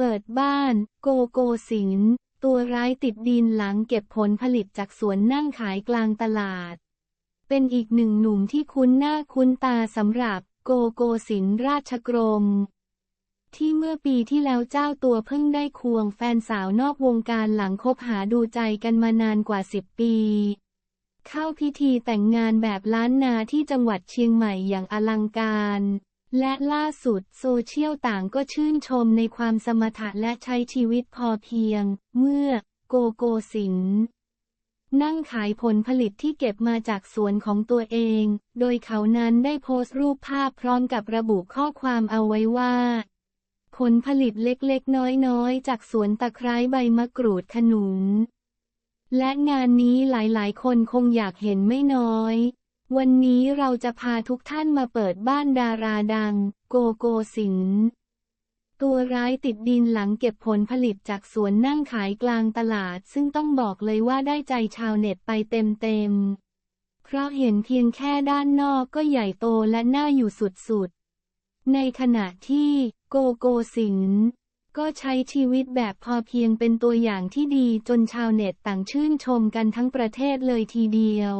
เปิดบ้าน โกโกสิน ตัวร้ายติดดินหลังเก็บผลผลิตจากสวนนั่งขายกลางตลาด เป็นอีกหนึ่งหนุ่มที่คุ้นหน้าคุ้นตาสำหรับโกโกสินราชกรม ที่เมื่อปีที่แล้วเจ้าตัวเพิ่งได้ควงแฟนสาวนอกวงการหลังคบหาดูใจกันมานานกว่า10ปี เข้าพิธีแต่งงานแบบล้านนาที่จังหวัดเชียงใหม่อย่างอลังการ และล่าสุดโซเชียลต่างก็ชื่นชมในความสมถะและใช้ชีวิตพอเพียง เมื่อ โกโกสิน นั่งขายผลผลิตที่เก็บมาจากสวนของตัวเอง โดยเขานั้นได้โพสต์รูปภาพพร้อมกับระบุข้อความเอาไว้ว่า ผลผลิตเล็กๆ น้อยๆ จากสวนตะไคร้ใบมะกรูดขนุน และงานนี้หลายๆ คนคงอยากเห็นไม่น้อย วันนี้เราจะพาทุกท่านมาเปิดบ้านดาราดัง โกโกสิน ตัวร้ายติดดินหลังเก็บผลผลิตจากสวนนั่งขายกลางตลาด ซึ่งต้องบอกเลยว่าได้ใจชาวเน็ตไปเต็มๆ เพราะเห็นเพียงแค่ด้านนอกก็ใหญ่โตและน่าอยู่สุดๆ ในขณะที่โกโกสินก็ใช้ชีวิตแบบพอเพียงเป็นตัวอย่างที่ดีจนชาวเน็ตต่างชื่นชมกันทั้งประเทศเลยทีเดียว